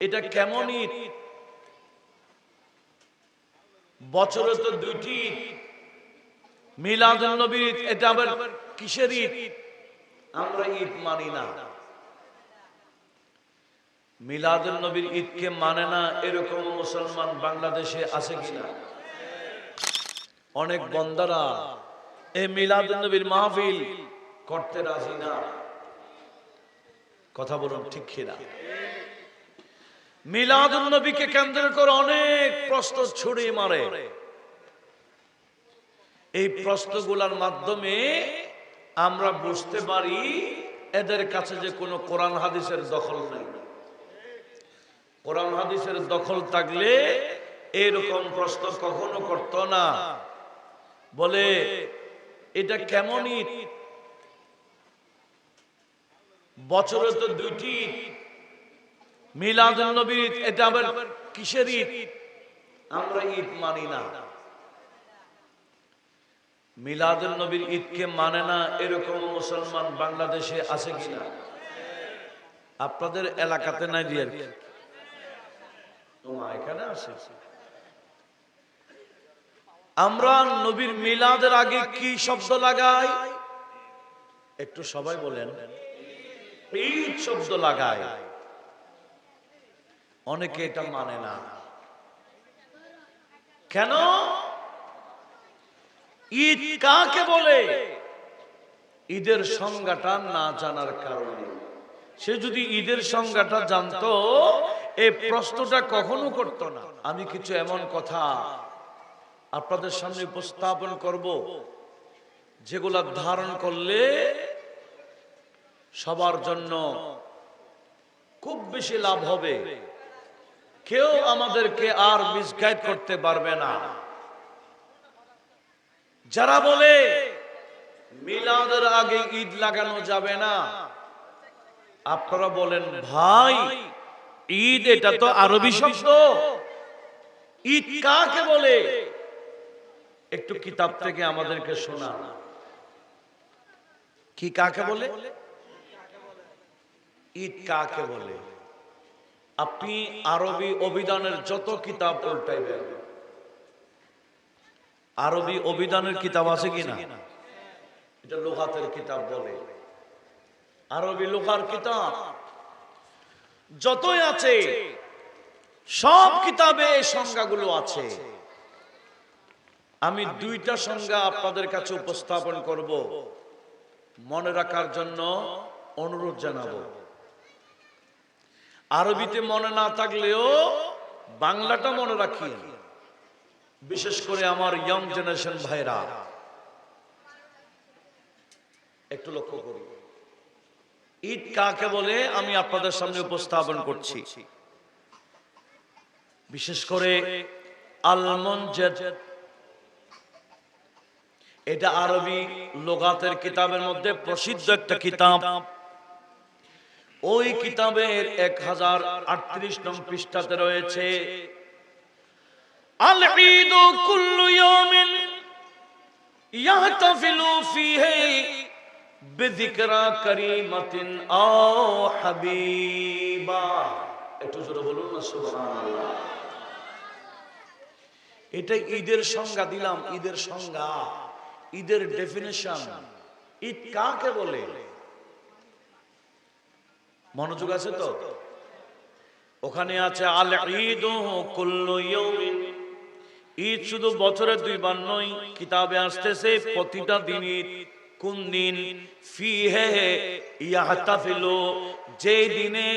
এটা কেমন ঈদ? বছরে তো দুইটি মিলাদ নবীর ঈদ, এটা আবার কিসের ঈদ? আমরা ঈদ মানি না। মিলাদ নবীর ঈদকে মানে না এরকম মুসলমান বাংলাদেশে আছে কিনা? অনেক বন্দারা এই মিলাদ নবীর মাহফিল করতে রাজি না। কথা বলুন ঠিক কিনা? মিলাদ নবীকে কেন্দ্র করে অনেক প্রশ্ন ছুড়ে মারে। এই প্রশ্নগুলোর মাধ্যমে আমরা বুঝতে পারি এদের কাছে যে কোনো কোরআন হাদিসের দখল নেই। কোরআন হাদিসের দখল থাকলে এরকম প্রশ্ন কখনো করত না। বলে, এটা কেমন ঈদ বছরে তো দুইটি কিসের ঈদ? আমরা ঈদ মানি মানে না এরকম মুসলমান বাংলাদেশে আছে কিনা আপনাদের এলাকাতে নাই দিয়ে তোমার এখানে আছে। আমরা নবীর মিলাদের আগে কি শব্দ লাগাই? একটু সবাই বলেন। ঈদ শব্দ লাগায় অনেকে এটা মানে না। কেন? ঈদ কাকে বলে? ঈদের সংজ্ঞাটা না জানার কারণে। সে যদি ঈদের সংজ্ঞাটা জানতো এই প্রশ্নটা কখনো করতো না। আমি কিছু এমন কথা আপনাদের সামনে উপস্থাপন করব যেগুলা ধারণ করলে সবার জন্য খুব বেশি লাভ হবে। কেউ আমাদেরকে আর মিসগাইড করতে পারবে না। যারা বলে, মিলাদের আগে ঈদ লাগানো যাবে না, আপনারা বলেন, ভাই, ঈদ এটা তো আরবি শব্দ। ঈদ কাকে বলে? একটু কিতাব থেকে আমাদেরকে শোনা কি কাকে বলে? ঈদ কাকে বলে? আপনি আরবি অভিধানের যত কিতাব উল্টাইবেন। আরবি অভিধানের কিতাব আছে কিনা এটা লোহাতের কিতাব বলে। আরবি লোহার কিতাব। যতই আছে, সব কিতাবে এই সংজ্ঞাগুলো আছে। আমি দুইটা সংজ্ঞা আপনাদের কাছে উপস্থাপন করব। মনে রাখার জন্য অনুরোধ জানাব। আরবিতে মনে না থাকলেও বাংলাটা মনে রাখি বিশেষ করে আমার ইয়ং জেনারেশন ভাইরা। একটু লক্ষ্য করি। ঈদ কাকে বলে আমি আপনাদের সামনে উপস্থাপন করছি। বিশেষ করে আলমনজেদ এটা আরবি লোগাতের কিতাবের মধ্যে প্রসিদ্ধ একটা কিতাব। ওই কিতাবের এক হাজার আটত্রিশ নং পৃষ্ঠাতে রয়েছে কুল্লু একটু এটা ঈদের সংজ্ঞা দিলাম, ঈদের সংজ্ঞা, ঈদের ডেফিনেশন। ঈদ কাকে বলে? মনোযোগ আছে তো? ওখানে আছে আল ঈদ ঈদ শুধু বছরে দুইবার নয়, কিতাবে আসতেছে, প্রতিটা দিন কোন দিন ফিহে ইয়াহতাফিলু যে দিনে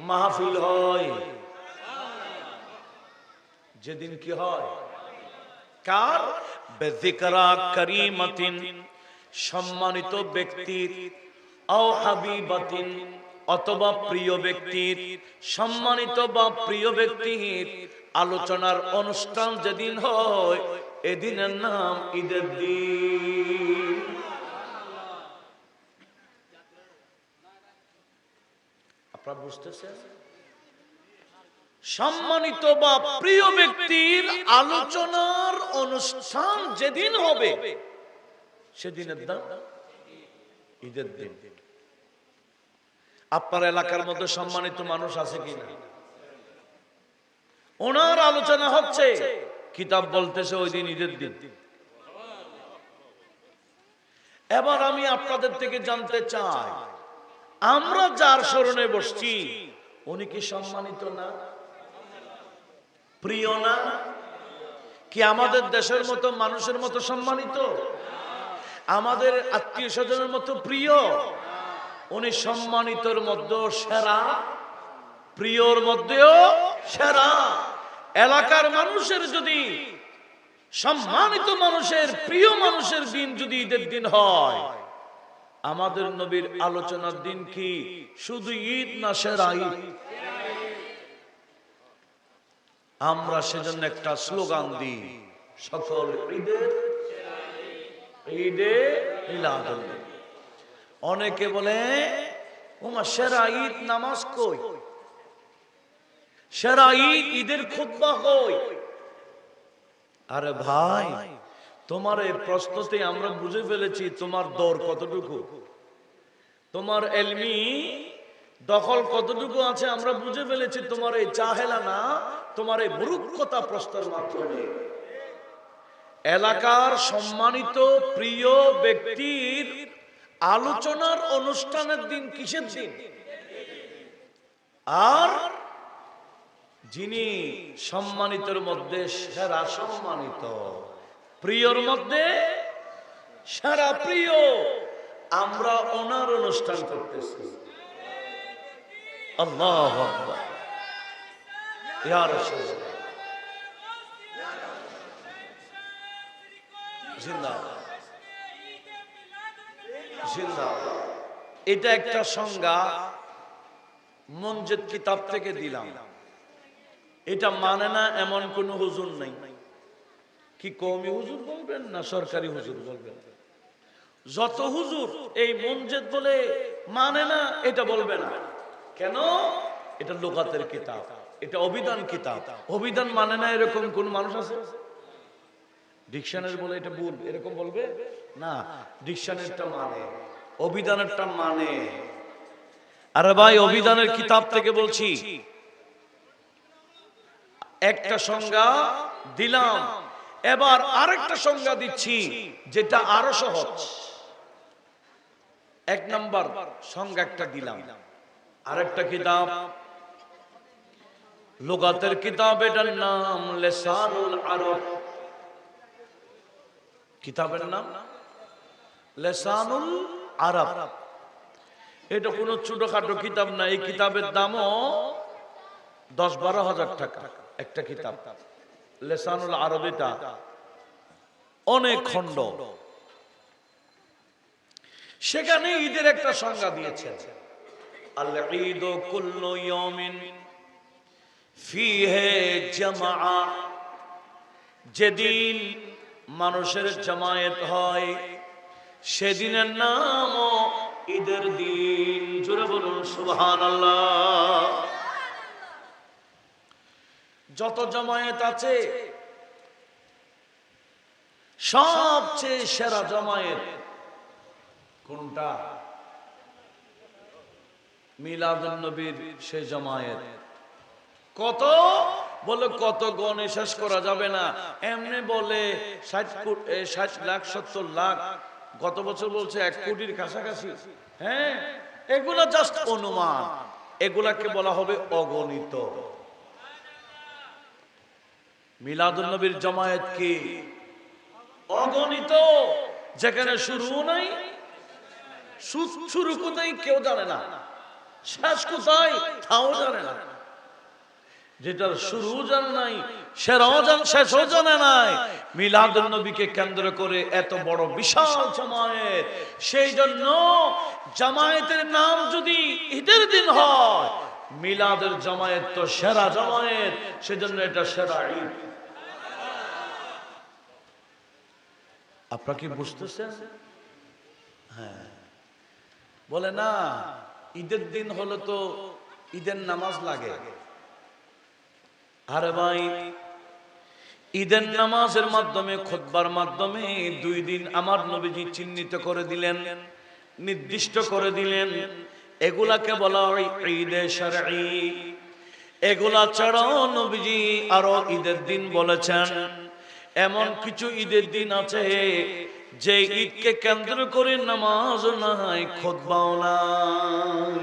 মাহফিল হয়। যেদিন কি হয়? কার? বেযিকরা করিমাতিন, সম্মানিত ব্যক্তির, আও হাবিবাতিন। অথবা প্রিয় ব্যক্তির, সম্মানিত বা প্রিয় ব্যক্তির আলোচনার অনুষ্ঠান যেদিন হয়, এদিনের নাম ঈদের দিন। আপনারা বুঝতেছেন? সম্মানিত বা প্রিয় ব্যক্তির আলোচনার অনুষ্ঠান যেদিন হবে, সেদিনের দাম ঈদের দিন। আপনার এলাকার মধ্যে সম্মানিত মানুষ আছে কিনা? ওনার আলোচনা হচ্ছে, কিতাব বলতেছে ওই দিন ঈদের দিন। এবার আমি আপনাদের থেকে জানতে চাই, আমরা যার স্মরণে বসছি, উনি কি সম্মানিত না? প্রিয় না? কি আমাদের দেশের মতো মানুষের মতো সম্মানিত? আমাদের আত্মীয় স্বজনের মতো প্রিয়? উনি সম্মানিতর মধ্যে সেরা, প্রিয়র মধ্যেও সেরা। এলাকার মানুষের যদি, সম্মানিত মানুষের, প্রিয় মানুষের দিন যদি ঈদের দিন হয়, আমাদের নবীর আলোচনার দিন কি? শুধু ঈদ না সেরা ঈদ? আমরা সেজন্য একটা স্লোগান দিই, সকল ঈদের, ঈদে মিলাদুল। নবী। অনেকে বলে ওমা সেরা ঈদ নামাজ কই? সেরা ঈদ ঈদের খুতবা কই? আরে ভাই, তোমার এই প্রশ্নতে আমরা বুঝে ফেলেছি তোমার দর কতটুকু। তোমার এলমি দখল কতটুকু আছে আমরা বুঝে ফেলেছি তোমার এই চাহেলা না তোমার এই মূর্খতা প্রশ্নের মাধ্যমে। এলাকার সম্মানিত প্রিয় ব্যক্তির আলোচনার অনুষ্ঠানের দিন কিসের দিন? আর যিনি সম্মানিতর মধ্যে সেরা সম্মানিত, প্রিয়র মধ্যে সারা প্রিয়, আমরা ওনার অনুষ্ঠান করতেছি। আল্লাহ। জিন্দাবাদ। জিন্দাবাদ। এটা একটা সংজ্ঞা মঞ্জেদ কিতাব থেকে দিলাম। এটা মানে না এমন কোন হুজুর নাই। কি কমি হুজুর বলবেন না সরকারি হুজুর বলবেন? যত হুজুর এই মঞ্জেদ বলে মানে না, এটা বলবে না। কেন? এটা লোকাতের কিতাব, এটা অভিধান কিতাব। অভিধান মানে না এরকম কোন মানুষ আছে? ডিকশনারি বলে এটা ভুল। এরকম বলবে? না, ডিকশনারিটা মানে। অভিধানেরটা মানে। আরে ভাই, অভিধানের কিতাব থেকে বলছি। একটা সংজ্ঞা দিলাম। এবার আরেকটা সংজ্ঞা দিচ্ছি, যেটা আরও সহজ। এক নাম্বার সংজ্ঞা একটা দিলাম। আরেকটা কিতাব। লোগাতের কিতাব, এটার নাম লেসানুল আরব। কিতাবের নাম? লেসানুল আরব। এটা কোনো ছোটখাটো কিতাব না, এই কিতাবের দামও দশ বারো হাজার টাকা একটা কিতাব। লেসানুল আরবিটা অনেক খণ্ড। সেখানে ঈদের একটা সংজ্ঞা দিয়েছে। যেদিন মানুষের জামায়াত হয়। সেদিনের নাম ঈদের দিন। জোরে বলুন, সুবহানাল্লাহ। যত জমায়েত আছে, সবচেয়ে সেরা জমায়েত কোনটা? মিলাদুন নবীর সে জমায়েত। কত? বলে, কত গণে শেষ করা যাবে না? এমনি বলে, ষাট ষাট লাখ, সত্তর লাখ। গত বছর বলছে, এক কোটির কাছাকাছি। হ্যাঁ? এগুলা জাস্ট অনুমান। এগুলাকে বলা হবে অগণিত। মিলাদুল নবীর জামায়াত কি? অগণিত। যেখানে শুরু নাই শুরু কোথায় কেউ জানে না। শেষ কোথায়, তাও জানে না। যেটার শুরু জানে নাই সেরাও জান শেষও জানে নাই। মিলাদুল নবীকে কেন্দ্র করে এত বড় বিশাল জামায়াত। সেই জন্য জামায়াতের নাম যদি ঈদের দিন হয়, মিলাদের জামায়াত তো সেরা জামায়াত, সেজন্য এটা সেরা ঈদ। আপনারা কি বুঝতেছেন? হ্যাঁ। বলে না, ঈদের দিন হলো তো ঈদের নামাজ লাগে। আরে ভাই ঈদের নামাজের মাধ্যমে, খোদবার মাধ্যমে দুই দিন আমার নবীজি চিহ্নিত করে দিলেন, নির্দিষ্ট করে দিলেন, এগুলাকে বলা হয় ঈদে শারঈ। এগুলা ছাড়াও নবীজি আরও ঈদের দিন বলেছেন, এমন কিছু ঈদের দিন আছে যে ঈদকে কেন্দ্র করে নামাজ নাই, খোদবাও নাই।